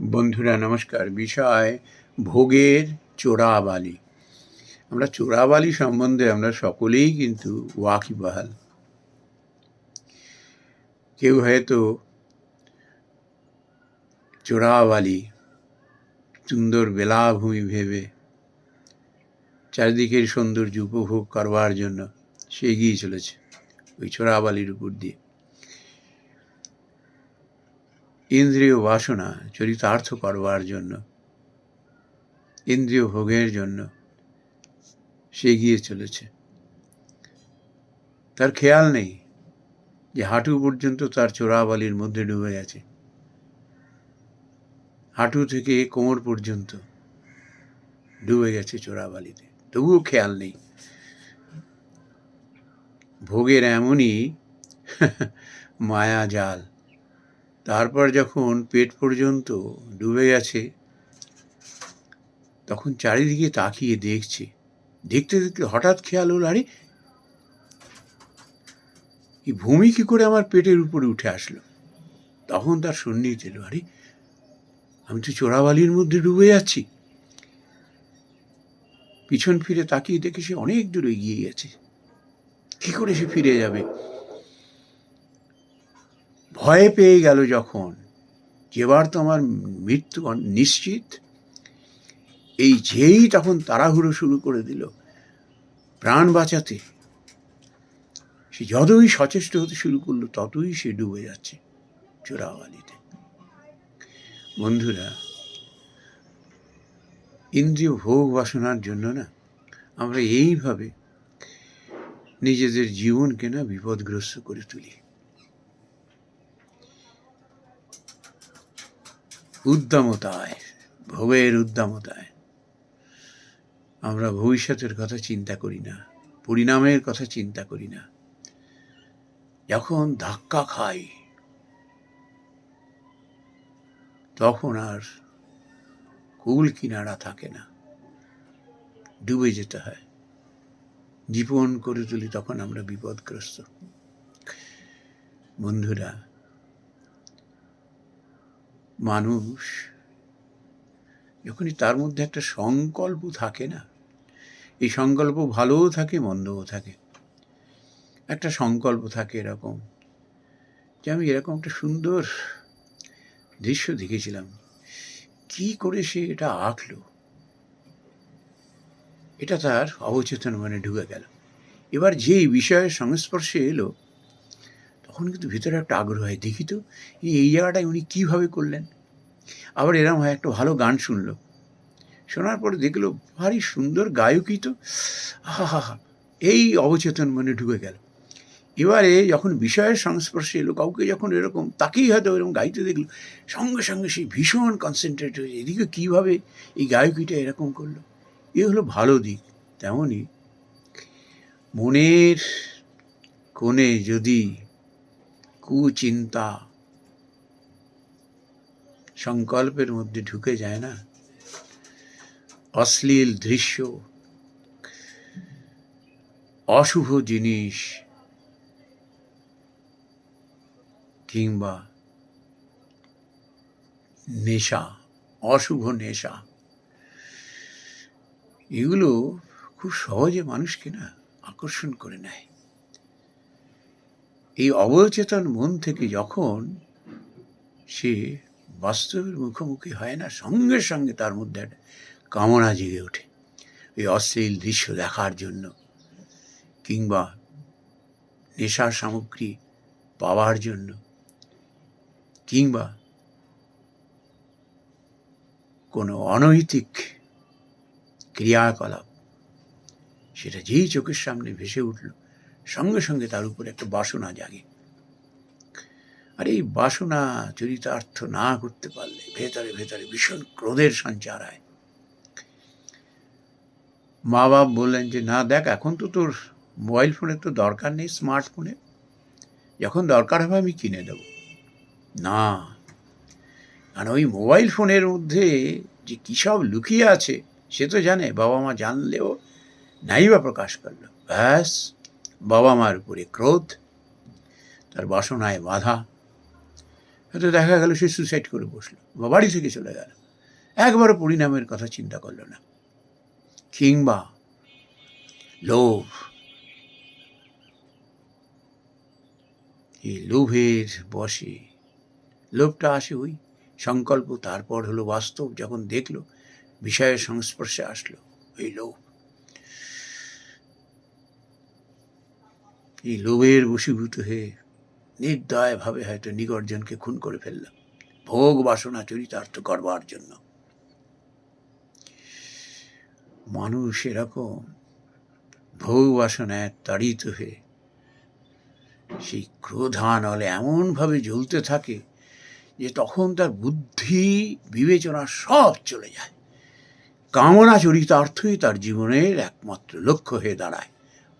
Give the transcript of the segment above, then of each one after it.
বন্ধুরা, নমস্কার। বিষয়, ভোগের চোরাবালি। আমরা চোরাবালি সম্বন্ধে আমরা সকলেই কিন্তু ওয়াকিবহাল। কেউ হয়তো চোরাবালি, সুন্দর বেলাভূমি ভেবে চারিদিকের সৌন্দর্য উপভোগ করবার জন্য সে এগিয়ে চলেছে। ওই চোরাবালির উপর দিয়ে। ইন্দ্রিয় বাসনা চরিতার্থ করবার জন্য, ইন্দ্রিয় ভোগের জন্য সে এগিয়ে চলেছে। তার খেয়াল নেই যে হাঁটু পর্যন্ত তার চোরাবালির মধ্যে ডুবে গেছে। হাঁটু থেকে কোমর পর্যন্ত ডুবে গেছে চোরাবালিতে। তবুও খেয়াল নেই। ভোগের এমনই মায়া জাল তারপর যখন পেট পর্যন্ত ডুবে গেছে, তখন চারিদিকে তাকিয়ে দেখছে। দেখতে দেখতে হঠাৎ খেয়াল হলো, আরে, এই ভূমি কি করে আমার পেটের উপরে উঠে আসলো? তখন তার সন্নিহিত এলো, আরে, আমি তো চোরাবালির মধ্যে ডুবে যাচ্ছি। পিছন ফিরে তাকিয়ে দেখে সে অনেক দূর এগিয়ে গেছে। কি করে সে ফিরে যাবে? ভয় পেয়ে গেল যখন যেবার তো আমার মৃত্যু নিশ্চিত। এই যেই তখন তাড়াহুড়ো শুরু করে দিল, প্রাণ বাঁচাতে। সে যতই সচেষ্ট হতে শুরু করল, ততই সে ডুবে যাচ্ছে চোরাওয়ালিতে। বন্ধুরা, ইন্দ্রিয় ভোগ বাসনার জন্য না, আমরা এইভাবে নিজেদের জীবনকে না বিপদগ্রস্ত করে তুলি। উদ্দামতায় ভোগের উদ্দামতায় আমরা ভবিষ্যতের কথা চিন্তা করি না, পরিণামের কথা চিন্তা করি না। যখন ধাক্কা খাই, তখন আর কুল কিনারা থাকে না, ডুবে যেতে হয়। জীবন করে তুলি তখন আমরা বিপদগ্রস্ত। বন্ধুরা মানুষ, যখনই তার মধ্যে একটা সংকল্প থাকে না, এই সংকল্প ভালোও থাকে, মন্দও থাকে। একটা সংকল্প থাকে এরকম যে আমি এরকম একটা সুন্দর দৃশ্য দেখেছিলাম। কি করে সে এটা আঁকলো? এটা তার অবচেতন মানে ঢুকে গেল। এবার যেই বিষয়ের সংস্পর্শে এলো তখন কিন্তু ভিতরে একটা আগ্রহ হয়, দেখি তো, এই জায়গাটায় উনি কীভাবে করলেন? আবার এরম হয়, একটা ভালো গান শুনলো। শোনার পরে দেখল, ভারী সুন্দর গায়কই তো। হা হা হা এই অবচেতন মনে ঢুকে গেল। এবারে যখন বিষয়ের সংস্পর্শে এলো, কাউকে যখন এরকম, তাকেই হয়তো এরকম গাইতে দেখল, সঙ্গে সঙ্গে সেই ভীষণ কনসেন্ট্রেট হয়েছে এদিকে কীভাবে এই গায়কিটা এরকম করল? এ হলো ভালো দিক, তেমনই মনের কোণে যদি কুচিন্তা। সংকল্পের মধ্যে ঢুকে যায় না। অশ্লীল দৃশ্য। অশুভ জিনিস। কিংবা নেশা, অশুভ নেশা। এগুলো খুব সহজে মানুষকে না আকর্ষণ করে নেয়। এই অবচেতন মন থেকে যখন সে বাস্তবের মুখোমুখি হয় না, সঙ্গে সঙ্গে তার মধ্যে একটা কামনা জেগে ওঠে। এই অশ্লীল দৃশ্য দেখার জন্য কিংবা নেশার সামগ্রী পাওয়ার জন্য কিংবা কোনো অনৈতিক ক্রিয়াকলাপ, সেটা যেই চোখের সামনে ভেসে উঠল সঙ্গে সঙ্গে তার উপর একটা বাসনা জাগে। আর এই বাসনা চরিতার্থ না করতে পারলে ভেতরে ভেতরে ভীষণ ক্রোধের সঞ্চার হয়। মা বাপ বললেন যে, না, দেখ, এখন তো তোর মোবাইল ফোনের তো দরকার নেই স্মার্টফোনে। যখন দরকার হবে আমি কিনে দেব। না। কারণ ওই মোবাইল ফোনের মধ্যে যে কী সব লুকিয়ে আছে, সে তো জানে বাবা মা জানলেও নাই বা প্রকাশ করল। ব্যাস বাবা মার উপরে ক্রোধ, তার বাসনায় বাধা। হয়তো দেখা গেল সে সুসাইড করে বসল, বা বাড়ি থেকে চলে গেল। একবারও পরিণামের কথা চিন্তা করল না। কিংবা লোভ, এই লোভের বসে লোভটা আসে ওই সংকল্প, তারপর হলো বাস্তব, যখন দেখল, বিষয়ের সংস্পর্শে আসলো এই লোভ। এই লোভের বশীভূত হয়ে নির্দয়ভাবে হয়তো নিগর্জনকে খুন করে ফেললাম। ভোগ বাসনা চরিতার্থ করবার জন্য। মানুষ এরকম ভোগ বাসনায় তাড়িত হয়ে সেই ক্রোধানলে এমনভাবে জ্বলতে থাকে যে তখন তার বুদ্ধি বিবেচনা সব চলে যায়। কামনা চরিতার্থই তার জীবনের একমাত্র লক্ষ্য হয়ে দাঁড়ায়।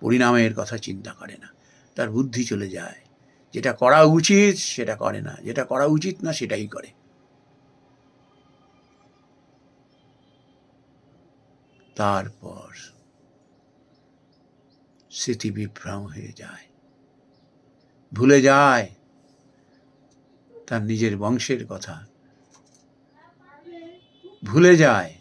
পরিণামের কথা চিন্তা করে না। তার বুদ্ধি চলে যায়। যেটা করা উচিত, সেটা করে না। যেটা করা উচিত না, সেটাই করে। তারপর স্মৃতি বিভ্রম হয়ে যায়। ভুলে যায়। তার নিজের বংশের কথা। ভুলে যায়।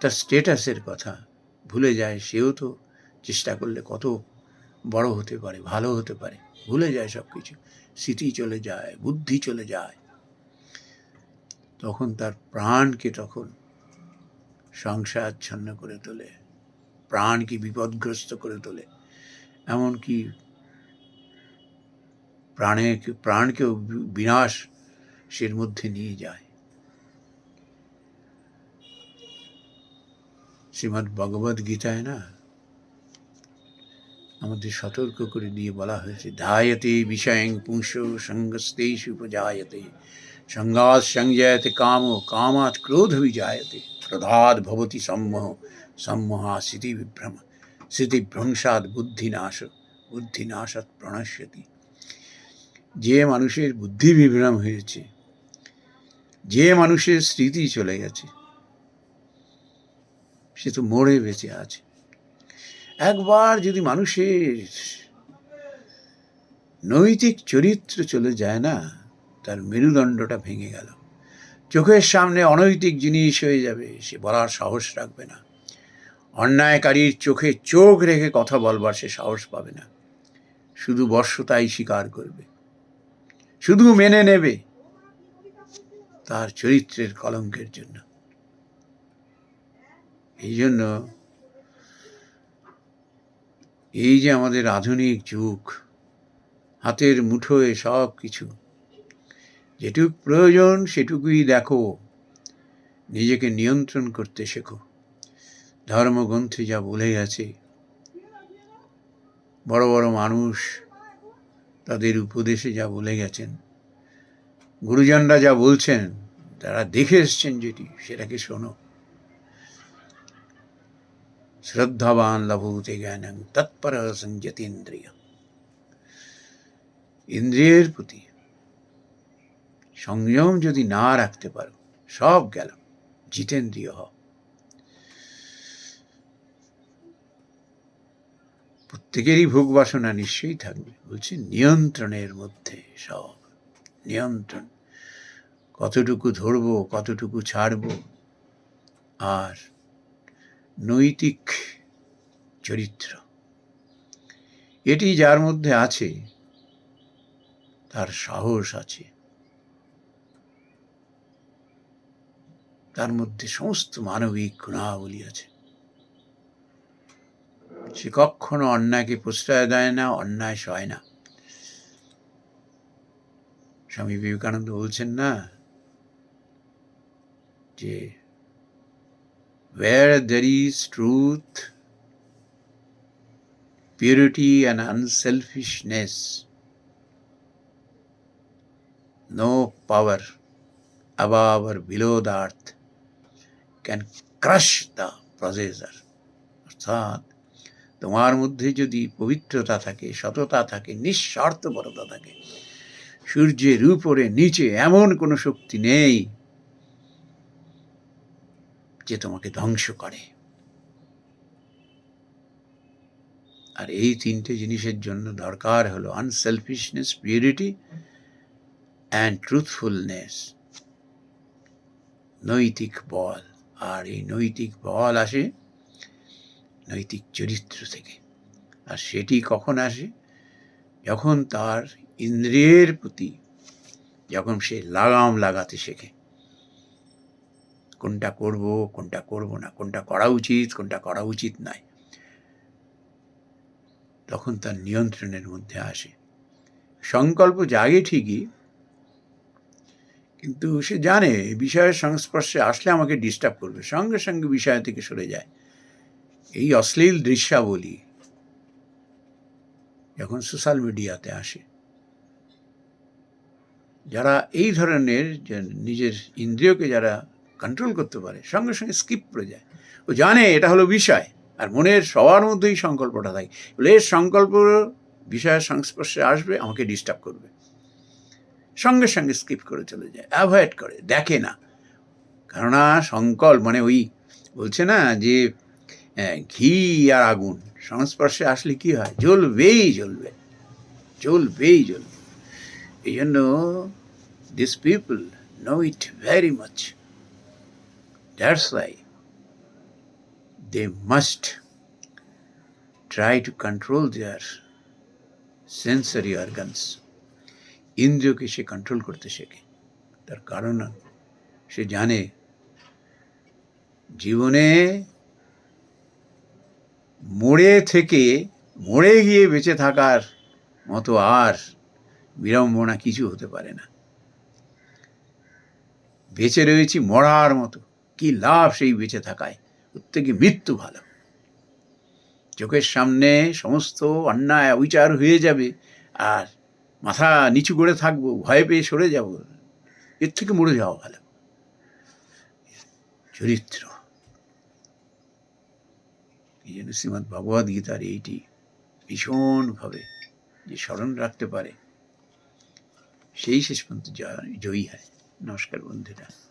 তার স্টেটাসের কথা। ভুলে যায়, সেও তো চেষ্টা করলে কত বড় হতে পারে, ভালো হতে পারে। ভুলে যায় সব কিছু স্মৃতি চলে যায়, বুদ্ধি চলে যায়। তখন তার প্রাণকে তখন সংসারাচ্ছন্ন করে তোলে। প্রাণকে বিপদগ্রস্ত করে তোলে। এমনকি প্রাণে প্রাণকেও বিনাশ সের মধ্যে নিয়ে যায়। শ্রীমৎ ভগবদ গীতায় না আমাদের সতর্ক করে দিয়ে বলা হয়েছে, ধায়তে বিষয়ং পুংস সঙ্গস্তেষু উপজায়তে, সঙ্গাৎ সংজায়তে কাম, কামাৎ ক্রোধ বিজায়তে ক্রোধাৎ ভবতি সম্মোহ, সম্মোহা স্মৃতি বিভ্রম স্মৃতিভ্রংসাৎ বুদ্ধিনাশ, বুদ্ধিনাশাৎ প্রণশ্যতি। যে মানুষের বুদ্ধি বিভ্রম হয়েছে, যে মানুষের স্মৃতি চলে গেছে, সে তো মরে বেঁচে আছে। একবার যদি মানুষের নৈতিক চরিত্র চলে যায় না, তার মেরুদণ্ডটা ভেঙে গেল। চোখের সামনে অনৈতিক জিনিস হয়ে যাবে, সে বলার সাহস রাখবে না। অন্যায়কারীর চোখে চোখ রেখে কথা বলবার সে সাহস পাবে না। শুধু বর্ষতাই স্বীকার করবে। শুধু মেনে নেবে তার চরিত্রের কলঙ্কের জন্য। এই জন্য এই যে আমাদের আধুনিক যুগ, হাতের মুঠোয় সব কিছু যেটুক প্রয়োজন সেটুকুই দেখো। নিজেকে নিয়ন্ত্রণ করতে শেখো। ধর্মগ্রন্থে যা বলে গেছে, বড় বড় মানুষ তাদের উপদেশে যা বলে গেছেন, গুরুজনরা যা বলছেন, তারা দেখে এসছেন যেটি, সেটাকে শোনো। শ্রদ্ধাবান লভূতে জ্ঞানং তৎপর সংযতীন্দ্রিয় ইন্দ্রিয়ের প্রতি সংযম যদি না রাখতে পারো সব গেল জিতেন্দ্রিয় হও প্রত্যেকেরই ভোগ বাসনা নিশ্চয়ই থাকবে বলছি নিয়ন্ত্রণের মধ্যে সব নিয়ন্ত্রণ কতটুকু ধরবো কতটুকু ছাড়বো আর নৈতিক চরিত্র। এটি যার মধ্যে আছে, তার সাহস আছে। তার মধ্যে সমস্ত মানবিক গুণাবলী আছে। সে কখনো অন্যায়কে প্রশ্রয় দেয় না, অন্যায় সয় না। স্বামী বিবেকানন্দ বলছেন না যে where there is truth, purity, and unselfishness, no power above or below the earth can crush the possessor. অর্থাৎ তোমার মধ্যে যদি পবিত্রতা থাকে সততা থাকে নিঃস্বার্থপরতা থাকে সূর্যের উপরে নিচে এমন কোনো শক্তি নেই যে তোমাকে ধ্বংস করে। আর এই তিনটে জিনিসের জন্য দরকার হলো আনসেলফিশনেস পিউরিটি অ্যান্ড ট্রুথফুলনেস নৈতিক বল। আর এই নৈতিক বল আসে নৈতিক চরিত্র থেকে। আর সেটি কখন আসে? যখন তার ইন্দ্রিয়ের প্রতি, যখন সে লাগাম লাগাতে শেখে। কোনটা করব কোনটা করব না, কোনটা করা উচিত, কোনটা করা উচিত নয়। তখন তার নিয়ন্ত্রণের মধ্যে আসে। সংকল্প জাগে ঠিকই, কিন্তু সে জানে বিষয়ের সংস্পর্শে আসলে আমাকে ডিস্টার্ব করবে, সঙ্গে সঙ্গে বিষয় থেকে সরে যায়। এই অশ্লীল দৃশ্যাবলী যখন সোশ্যাল মিডিয়াতে আসে, যারা এই ধরনের নিজের ইন্দ্রিয়কে যারা কন্ট্রোল করতে পারে, সঙ্গে সঙ্গে স্কিপ করে যায়। ও জানে এটা হলো বিষয়, আর মনের সবার মধ্যেই সংকল্পটা থাকে। বলে, এর সংকল্প বিষয়ের সংস্পর্শে আসবে, আমাকে ডিস্টার্ব করবে। সঙ্গে সঙ্গে স্কিপ করে চলে যায় অ্যাভয়েড করে, দেখে না। কেননা সংকল্প মানে ওই বলছে না যে ঘি আর আগুন, সংস্পর্শে আসলে কি হয়? জ্বলবেই জ্বলবে জ্বলবেই জ্বলবে। এই জন্য this people know it very much that's why they must try to control their sensory organs ইন্দ্রিয়কে সে কন্ট্রোল করতে শেখে তার কারণ সে জানে জীবনে মোড়ে থেকে মোড়ে গিয়ে বেঁচে থাকার মতো আর বিড়ম্বনা কিছু হতে পারে না বেঁচে রয়েছি মরার মতো কি লাভ সেই বেঁচে থাকায়? প্রত্যেকে মৃত্যু ভালো। চোখের সামনে সমস্ত অন্যায় অবিচার হয়ে যাবে আর মাথা নিচু করে থাকব, ভয় পেয়ে সরে যাব, এর থেকে মরে যাওয়া ভালো। চরিত্র। এই জন্য শ্রীমৎ ভগবদ গীতার এইটি ভীষণভাবে যে স্মরণ রাখতে পারে, সেই শেষ পর্যন্ত জয়ী হয়। নমস্কার বন্ধুরা।